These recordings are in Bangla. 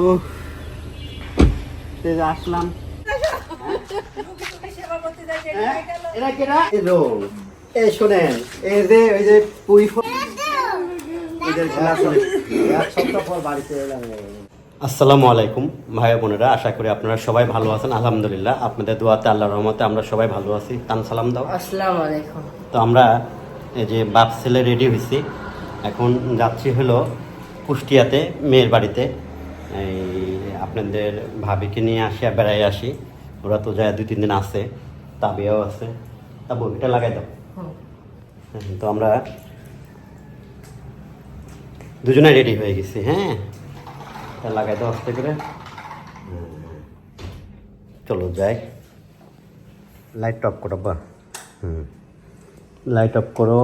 ও আসলাম। হ্যাঁ? এরা কেরা এই শোনেন এই যে ওই যে পুই আসসালামু আলাইকুম ভাই বোনেরা আশা করি আপনারা সবাই ভালো আছেন আলহামদুলিল্লাহ। আপনাদের দোয়াতে আল্লাহর রহমতে আমরা সবাই ভালো আছি। তান সালাম দাও। আসসালামু আলাইকুম। তো আমরা এই যে বাপ ছেলে রেডি হয়েছি এখন যাচ্ছি হলো কুষ্টিয়াতে মেয়ের বাড়িতে। এই আপনাদের ভাবিকে নিয়ে আসি আর বেড়াই আসি। ওরা তো যায় দুই তিন দিন আছে তাবিয়াও আছে। তা বইটা লাগাই দাও। হ্যাঁ, তো আমরা দুজনে রেডি হয়ে গেছি হ্যাঁ। তা লাগাই দাও আস্তে করে। চলো যাই। লাইট অফ করো বা হুম। লাইট অফ করো।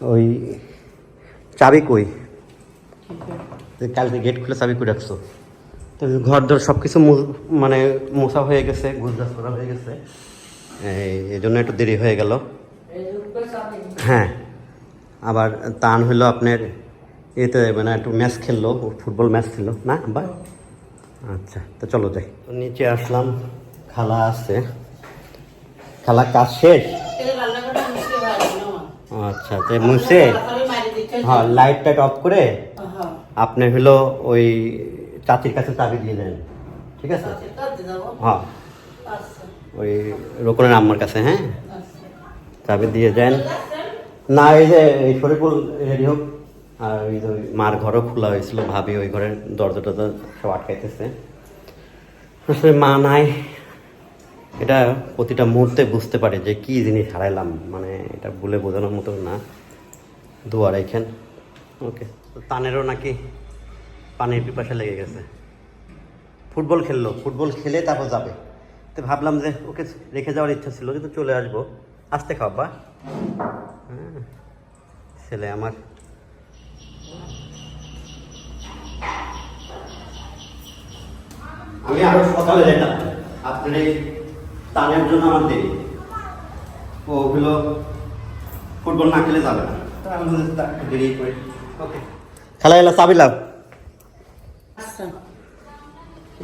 ওই চাবি কই? যে কালকে গেট খুলে চাবি করে রাখছো। তো ঘর ধর সব কিছু মানে মোছা হয়ে গেছে গুজরাজ করা হয়ে গেছে। এই- জন্য একটু দেরি হয়ে গেল। হ্যাঁ আবার তান হইল আপনার এতে মানে একটু ম্যাচ খেললো, ফুটবল ম্যাচ ছিল না আবার আচ্ছা তো চলো যাই। তো নিচে আসলাম, খালা আছে। খালা কাজ শেষ? আচ্ছা তো মুছে? হ্যাঁ লাইট টাইট অফ করে আপনি হলো ওই চাচির কাছে চাবি দিয়ে দেন। ঠিক আছে? হ্যাঁ। ওই রোকনের আম্মার কাছে হ্যাঁ? চাবি দিয়ে দেন। না এই যে এই শরীফুল রেডি হোক। আর ওই যে মার ঘরও খোলা হয়েছিল ভাবি ওই ঘরের দরজা টরজা সব আটকাইতেছে। আসলে মা নাই। এটা প্রতিটা মুহূর্তে বুঝতে পারে যে কি জিনিস হারাইলাম। মানে এটা বলে বোঝানোর মতো না। দোয়ার এখান ওকে। তানেরও নাকি পানির পিপাসা লেগে গেছে। ফুটবল খেললো ফুটবল খেলে তারপর যাবে। তো ভাবলাম যে ওকে রেখে যাওয়ার ইচ্ছা ছিল কিন্তু চলে আসব। আসতে খাওয়া হ্যাঁ ছেলে আমার। আমি আরও সকালে যেতাম। আপনার এই তানের জন্য আমার দেরি। ওগুলো ফুটবল না খেলে যাবে না। তো "তা, দেরি করে। ওকে। খেলা এলো চাবি লাভ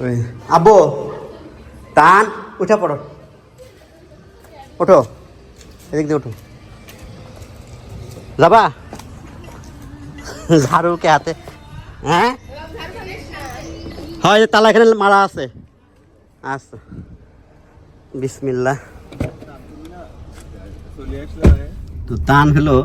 ওই আব্বু টান উঠা পড়ো। ওঠো এদিক দিয়ে ওঠো যাবা? ঝাড়ু কে হাতে। হ্যাঁ? হয় তালা এখানে মারা আছে। আচ্ছা। বিসমিল্লাহ। তো তান হলো।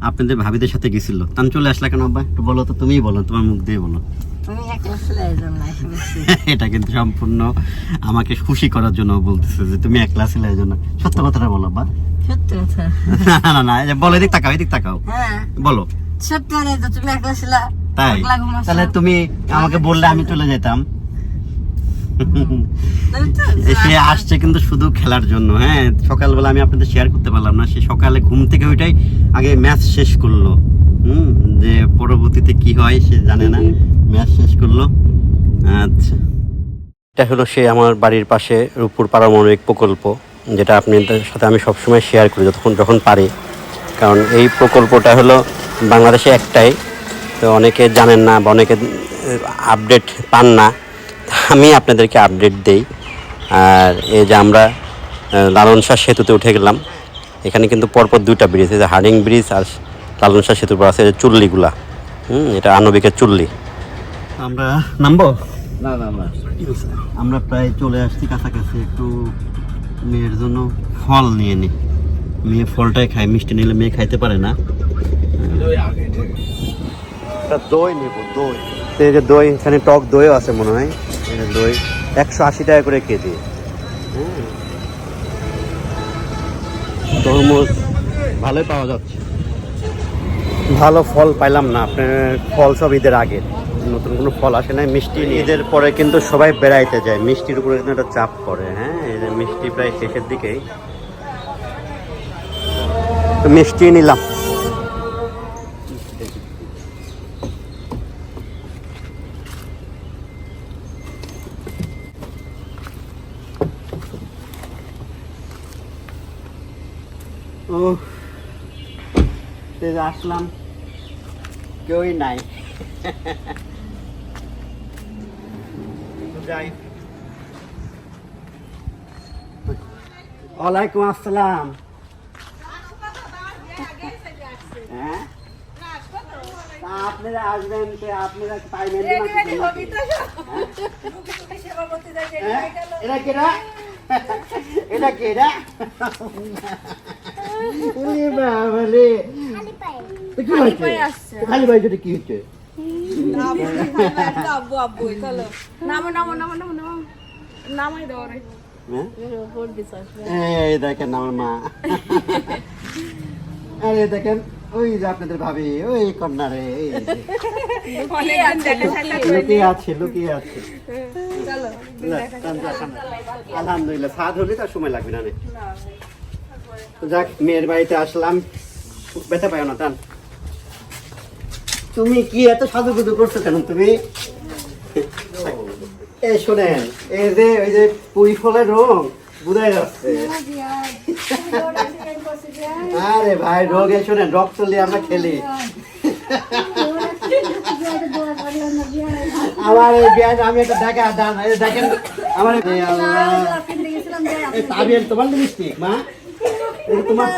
আপনাদের ভাবিদের সাথে গেছিল। তান চলে আসলা কেন আব্বা? একটু বলো তো তুমিই বলো তোমার মুখ দিয়ে বলো। এটা কিন্তু সম্পূর্ণ আমাকে খুশি করার জন্য বলতেছে যে তুমি একলা ছিলে এই জন্য। সত্য কথাটা বলো বা সত্যি কথা। না না না বলো এদিক তাকাও এদিক তাকাও। হ্যাঁ। বলো। সত্যি মানে তুমি একলা ছিলা তাই? তাহলে তুমি আমাকে বললে আমি চলে যেতাম। সে আসছে কিন্তু শুধু খেলার জন্য হ্যাঁ? সকালবেলা আমি আপনাদের শেয়ার করতে পারলাম না। সে সকালে ঘুম থেকে ওইটাই আগে ম্যাচ শেষ করল। হুম? যে পরবর্তীতে কি হয় সে জানে না। ম্যাচ শেষ করল। আচ্ছা। এটা হলো সে আমার বাড়ির পাশে রূপপুর পারমাণবিক প্রকল্প যেটা আপনাদের সাথে আমি সবসময় শেয়ার করি যতক্ষণ যখন পারি। কারণ এই প্রকল্পটা হলো বাংলাদেশে একটাই। তো অনেকে জানেন না বা অনেকে আপডেট পান না। আমি আপনাদেরকে আপডেট দেই। আর এই যে আমরা লালন শাহ সেতুতে উঠে গেলাম। এখানে কিন্তু পরপর দুইটা ব্রিজ এই যে হার্ডিং ব্রিজ আর লালন শাহ সেতুর পর আছে এই যে চুল্লিগুলা। হুম এটা আণবিকের চুল্লি। আমরা নামবো? না না না। আমরা প্রায় চলে আসছি কাছাকাছি একটু মেয়ের জন্য ফল নিয়ে নিই মেয়ে ফলটাই খায় মিষ্টি নিলে মেয়ে খাইতে পারে না। দই নেব দই। এই যে দই এখানে টক দইও আছে মনে হয়। দই একশো আশি টাকা করে কেজি। তরমুজ। ভালোই পাওয়া যাচ্ছে। ভালো ফল পাইলাম না আপনার ফল সব ঈদের আগে। নতুন কোনো ফল আসে না মিষ্টি ঈদের পরে কিন্তু সবাই বেড়াইতে যায় মিষ্টির উপরে কিন্তু একটা চাপ পড়ে হ্যাঁ? মিষ্টি প্রায় শেষের দিকেই। তো মিষ্টি নিলাম। ও আসলাম। কেউই নাই। যাই। ওয়ালাইকুম আসসালাম। হ্যাঁ? আপনারা আসবেন তো আপনারা পাইবেন হ্যাঁ? এটা কেডা? এটা কেডা? খালি ভাই যেটা কি হচ্ছে আব্বু আব্বু চলো। নামো নামো নামো নামো নামো। নামাই দাও রে হ্যাঁ? এই দেখেন আমার মা। আরে দেখেন ওই যে আপনাদের ভাবি ওই কন্যা রে লুকিয়ে আছে লুকিয়ে আছে। আলহামদুলিল্লাহ সাদ হলে তার সময় লাগবে না যাক মেয়ের বাড়িতে আসলাম ব্যথা পায় না টান তুমি কি এত সাজুগুজু করছ কেন তুমি শোনেন যে ওই যে পুরি ফলের রং বুঝাই যাচ্ছে আরে ভাই রোগে শোনেন রক্ত নিয়ে আমরা খেলি আমার বিয়ান আমি একটা দেখা দেখেন আমার। তোমার লিপস্টিক মা এটা তোমার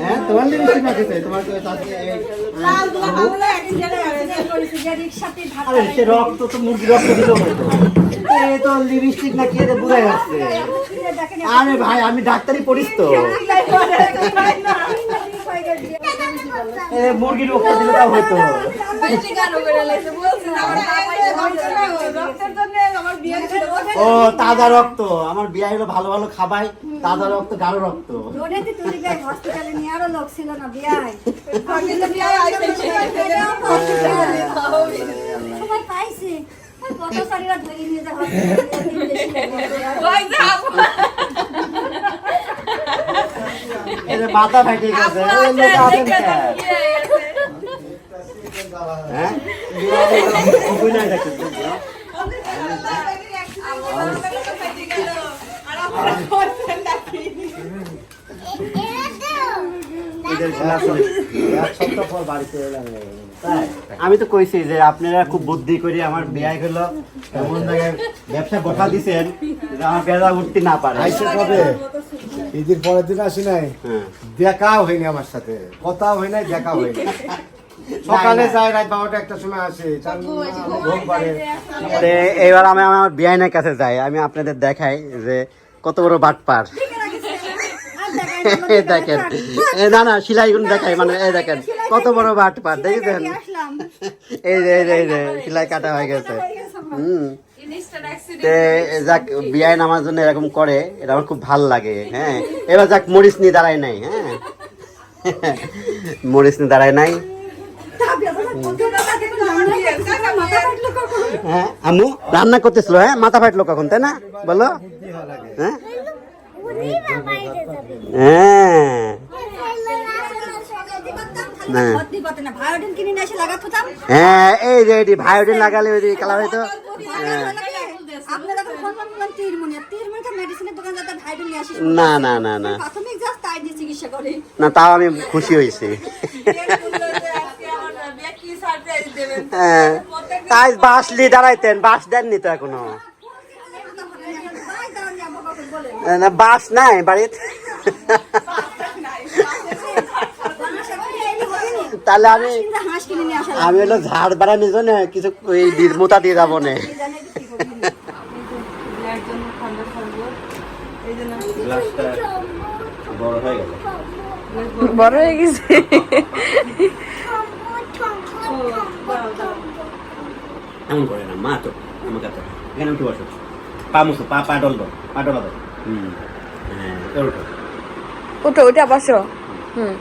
হ্যাঁ তোমার লিপস্টিক মাখেছে তোমার তো আরে সে রক্ত তো মুরগি রক্ত দিল হয়তো এই তো লিপস্টিক না কি এটা বুঝাই যাচ্ছে? আরে ভাই আমি ডাক্তারি পড়িস তো। এ মুরগির রক্ত দিলে তাও হয়তো। ও তাজা রক্ত। আমার বিয়ে হলো ভালো ভালো খাবাই তাজা রক্ত গাঢ় রক্ত। হসপিটালে নিয়ে আরও লোক ছিল না বিয়ায়। কিন্তু বিয়ে আইছে। সবাই পাইছে। ওই কত সারিরা ধরে নিয়ে যা হসপিটালে। ওই যে আপু এই যে মাথা ফাটে গেছে। হ্যাঁ? আমি তো কইছি যে আপনারা খুব বুদ্ধি করে আমার বিয়ে হলো এমন জায়গায় ব্যবসা বসা দিছেন যে আমার বেড়া উঠতে না পারে। কবে? ঈদের পরের দিন আসি নাই। হ্যাঁ। দেখাও হয়নি আমার সাথে। কথাও হয় নাই দেখাও হয়নি। সকালে যাই রাত বারোটা একটা সময় আসে। ঘুম পারে। এইবার আমি আমার বিআইনের কাছে যাই। আমি আপনাদের দেখাই যে কত বড় বাটপার। এই দেখেন। না না সিলাই গুলো দেখাই। মানে এই দেখেন কত বড় বাটপার। দেখেছেন? এই যে এই যে সিলাই কাটা হয়ে গেছে। হুম। তে যাক বিআইন আমার জন্য এরকম করে এটা আমার খুব ভালো লাগে। হ্যাঁ। এবার যাক মরিচ নিয়ে দাঁড়ায় নাই হ্যাঁ। মরিচ নিয়ে দাঁড়ায় নাই। হ্যাঁ আম্মু রান্না করতেছিল হ্যাঁ? মাথা ফাটলো কখন তাই না? বলো। হ্যাঁ? হ্যাঁ। হ্যাঁ এই যে এটি ভায়োডিন লাগালে ওই কালার হয়তো। হ্যাঁ। না না না না। না তাও আমি খুশি হয়েছি কি সারপ্রাইজ দেবেন হ্যাঁ তাই বাস নিয়ে দাঁড়াইতেন বাস দেননি তো এখনও। না বাস নাই বাড়িতে। তাহলে আমি আমি হলো ঝাড় বাড়া নিজ না কিছু ওই মোতা দিয়ে যাব না। হয়ে বড় হয়ে গেছে। এমন করে না মা তো আমার কাছে এখানে উঠে বসো। পা মুসো পা পা ডল দাও পা ডলা দাও। হুম। হ্যাঁ। এবার উঠো। ওটা ওটা বসো। হুম।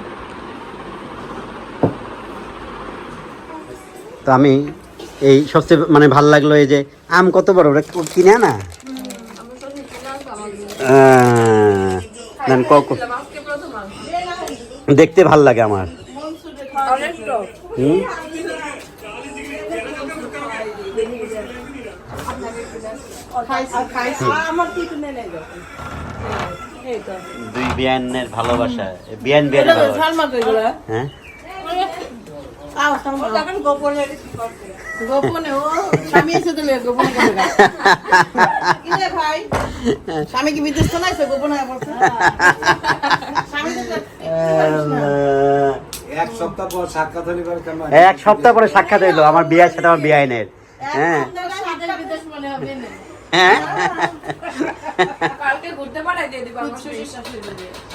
তো আমি এই সবচেয়ে মানে ভালো লাগল এই যে আম কত বড় ওরা কিনে না দেখতে ভালো লাগে আমার। হুম আমার কি কিনে নেবে এই তো দুই বিয়ানের ভালোবাসা। বিয়ান বিয়ান হ্যাঁ? এখন গোপনে গোপনে ও স্বামী এসে তুমি গোপনে করে গেছে। কি রে ভাই? স্বামী কি বিদেশ তো নাইছে গোপনে বলছে স্বামী তো এক সপ্তাহ পর পরে এক সপ্তাহ পরে সাক্ষাৎ হইল আমার বিয়ের সাথে আমার বিয়ে আইনের হ্যাঁ। হ্যাঁ? কালকে ঘুরতে পাঠাই দিয়ে দিবা আমার শ্বশুর শাশুড়ি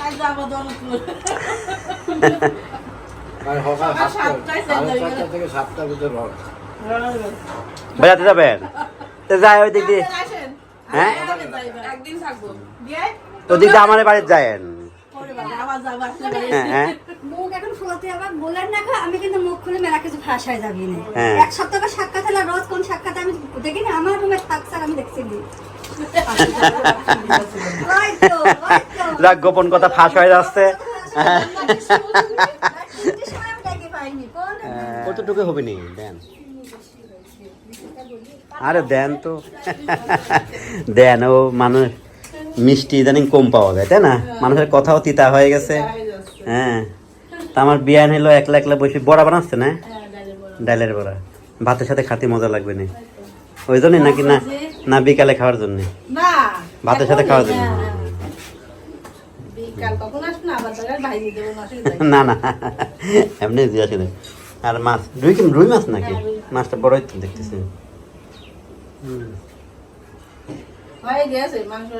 আজ যাব। বেড়াতে যাবেন? তো যাই ওই দিক দিয়ে। আসেন হ্যাঁ? একদিন থাকব। দিয়ে? ওদিক দিয়ে আমার বাড়িতে যায়েন। হ্যাঁ হ্যাঁ। ফুলাতে আবার বলেন না আমি কিন্তু মুখ খুলে মেলা কিছু ভাষায় যাবি না। হ্যাঁ। এক সপ্তাহ পর সাক্ষাৎ হলে রোজ কোন সাক্ষাৎ আমি দেখি না আমার রুমে থাক স্যার আমি দেখছি। যাক গোপন কথা ফাঁস হয়ে যাচ্ছে। হ্যাঁ। কতটুকু হবে নি? দেন। আরে দেন তো। দেন ও মানুষ মিষ্টি ইদানিং কম পাওয়া যায় তাই না? মানুষের কথাও তিতা হয়ে গেছে। হ্যাঁ। তা আমার বিয়ান হলো একলা একলা বসে বড়া বানাচ্ছে না? ডালের বড়া। ভাতের সাথে খাতে মজা লাগবে না। ওই জন্যই নাকি না না বিকালে খাওয়ার জন্য? ভাতের সাথে খাওয়ার জন্য। কখন আসবে না? না এমনি জিজ্ঞাসা করি। আর মাছ রুই কি রুই মাছ নাকি? মাছটা বড়ই তো দেখতেছি। হয়ে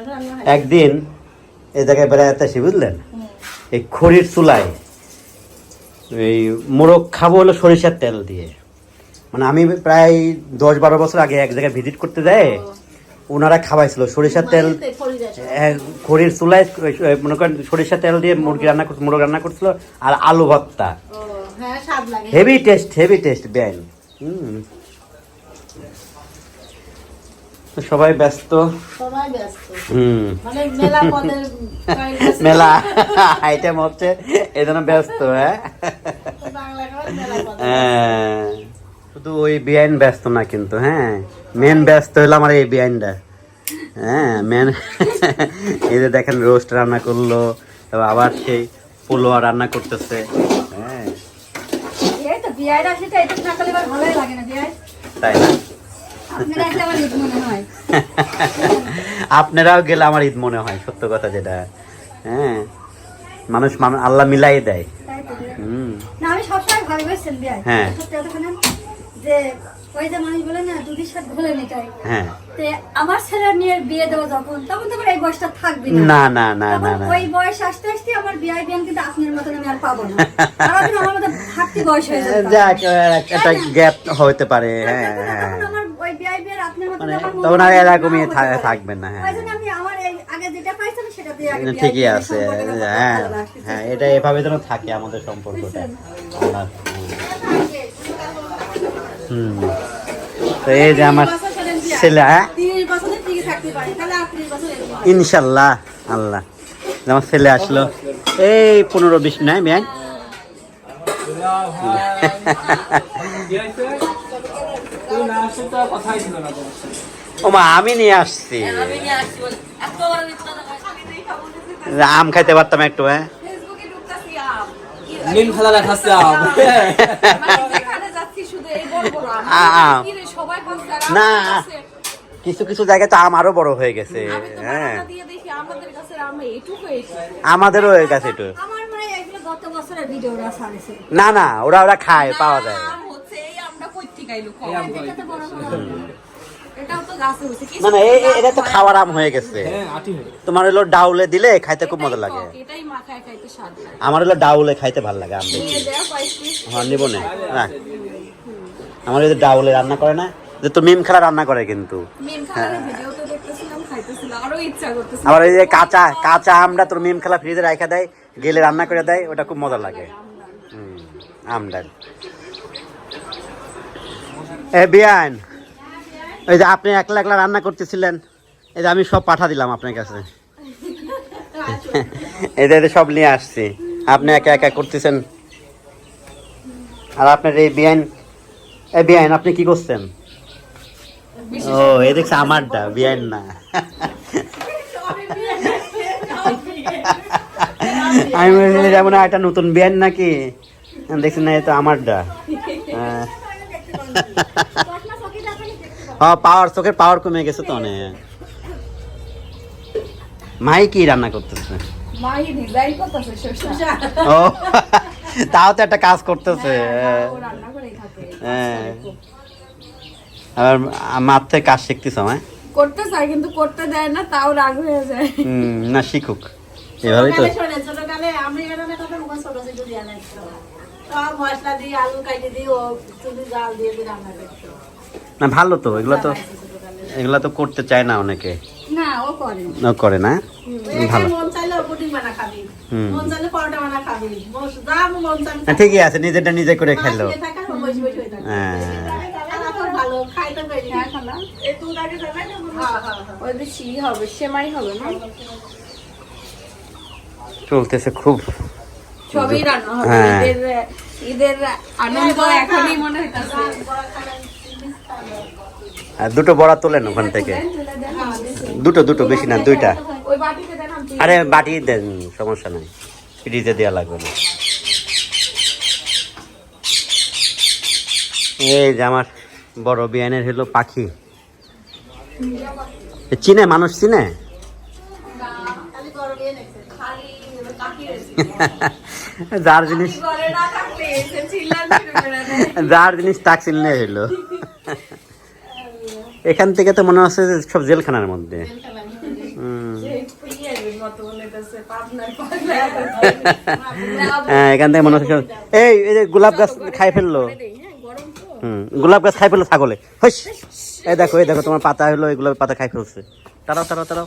হয় একদিন এই জায়গায় বেড়াতে আসি বুঝলেন? এই খড়ির চুলায় এই মোরগ খাব হলো সরিষার তেল দিয়ে। মানে আমি প্রায় দশ বারো বছর আগে এক জায়গায় ভিজিট করতে যায় ওনারা খাওয়াইছিল সরিষার তেল হ্যাঁ, খড়ির চুলায় মনে করেন সরিষার তেল দিয়ে মুরগি রান্না করছিল মোরগ রান্না করছিল আর আলু ভর্তা। হেভি টেস্ট হেভি টেস্ট বেন হুম। সবাই ব্যস্ত। মানে মেলা আইটেম হচ্ছে এই জন্য ব্যস্ত হ্যাঁ বাংলা খাবার মেলা পদ হ্যাঁ। শুধু ওই বিআইন ব্যস্ত না কিন্তু হ্যাঁ? মেন ব্যস্ত হলো আমার এই বিআইনটা হ্যাঁ মেন এই যে দেখেন রোস্ট রান্না করল তারপর আবার সেই পোলোয়া রান্না করতেছে। হ্যাঁ। তাই না? আপনারাও গেলে আমার ঈদ মনে হয় সত্য কথা যেটা। হ্যাঁ। মানুষ মানুষ আল্লাহ মিলাই দেয়। না আমি সবসময় ভাবি বলছেন বিয়ে হ্যাঁ। সত্যি যে ওই যে মানুষ বলে না দুধের সাথে ঘোলে নিটাই হ্যাঁ। তে আমার ছেলের নিয়ে বিয়ে দেবো যখন তখন তো এই বয়সটা থাকবে না। না না না না ওই বয়স আসতে আসতে আমার বিয়ে বিয়ান কিন্তু আপনার মতন আমি আর পাবো না। সারাদিন আমার মতো থাকতে বয়স হয়ে যাবে যাক একটা গ্যাপ হতে পারে হ্যাঁ হ্যাঁ তখন আমার ওই বিয়ে বিয়ের আপনার মতন মানে তখন আর এরকমই। থাকবেন না, হ্যাঁ। ওই জন্য আমি আমার এই আগে যেটা পাইছিলাম সেটা দিয়ে আগে বিয়ে ঠিকই আছে হ্যাঁ হ্যাঁ এটা এভাবে যেন থাকে আমাদের সম্পর্কটা। হুম। তো এই যে আমার ছেলে হ্যাঁ। ইনশাল্লাহ আল্লাহ। আমার ছেলে আসলো। এই পনেরো বিশ নাই ব্যাং ও মা আমি নিয়ে আসছি আম খাইতে পারতাম একটু হ্যাঁ। আম। নিম খেলা মানে না। আমাদের কিছু কিছু জায়গায় তো আম আরও বড় হয়ে গেছে হ্যাঁ। আমাদেরও হয়ে গেছে একটু আমার এগুলো গত বছরের ভিডিওরা ছাড়েছে। না না ওরা ওরা খায় পাওয়া যায়। না না এটা তো খাওয়ার আম হয়ে গেছে। হ্যাঁ আটি হয়ে তোমার হলো ডাউলে দিলে খাইতে খুব মজা লাগে। টক, এটাই মাখায় খাইতে স্বাদ লাগে। আমার হলো ডাউলে খাইতে ভালো লাগে আম হ্যাঁ নিব না। আমার এই যে ডাউলে রান্না করে না যে তো মিম খেলা রান্না করে কিন্তু। মিম খালারের ভিডিও তো দেখতেছিলাম খাইতেছিলাম আরও ইচ্ছা করতেছিল। আবার এই যে কাঁচা কাঁচা আমটা তোর মিম খেলা ফ্রিজে রাখা দেয় গেলে রান্না করে দেয় ওটা খুব মজা লাগে। হুম, আম ডাল এ বিয়ান। ওই যে আপনি একলা একলা রান্না করতেছিলেন এই যে আমি সব পাঠা দিলাম আপনার কাছে। এই যে এই সব নিয়ে আসছি। আপনি একা একা করতেছেন। আর আপনার এই বিয়ান এই বিয়ান আপনি কি করছেন? ও এই দেখছে আমারটা বিয়ান না। আমি বলছি যেমন একটা নতুন বিয়ান নাকি? দেখছি না এটা আমারটা হ্যাঁ। দেখতে পারেনি। চশমা চোখে দেখালে দেখতে পারেনি। হ্যাঁ পাওয়ার চোখের পাওয়ার কমে গেছে তো অনেক। মাই কি রান্না করতেছে? ও তাও তো একটা কাজ করতেছে। রান্না হ্যাঁ। আর মার থেকে কাজ শিখতেছ আমায় করতে চায় কিন্তু করতে দেয় না তাও রাগ হয়ে যায়। হুম না শিখুক। এভাবেই তো। ছোটকালে আমি এখানে কথা মুখে ছোট ছোট দিয়ে মশলা দিয়ে আলু কাটি দিয়ে ও চুলি জাল দিয়ে রান্না করতো। না ভালো তো এগুলো তো এগুলো তো করতে চায় না অনেকে। না ও করে ও করে না? ভালো। মন চাইলে পুডিং বানা খাবি। হুম। মন চাইলে পরোটা বানা খাবি। মন- যা মন চাইলে না, ঠিকই আছে নিজেরটা নিজে করে খেলো। হয়ে। হ্যাঁ। হ্যাঁ হ্যাঁ, হ্যাঁ, হ্যাঁ। চলতেছে খুব। সবই রান্না হবে। হ্যাঁ। ঈদের আনন্দ এখনই মনে হইতাছে। আর দুটো বড়া তোলেন ওখান থেকে? দুটো দুটো বেশি না দুইটা? আরে বাটি দেন সমস্যা নাই। ফ্রিজে দেওয়া লাগবে না। এই যে আমার বড় বিয়ানের হলো পাখি। চিনে মানুষ চিনে? যার জিনিস যার জিনিস তাক চিনলে হইল। এখান থেকে তো মনে হচ্ছে সব জেলখানার মধ্যে। হ্যাঁ এখান থেকে মনে হচ্ছে এই এই যে গোলাপ গাছ খাই ফেলল। হুম, গোলাপ গাছ খাই ফেলল ছাগলে। হইস এই দেখো এই দেখো তোমার পাতা হলো, এই গোলাপের পাতা খাই ফেলছে। তারাও তারাও তারাও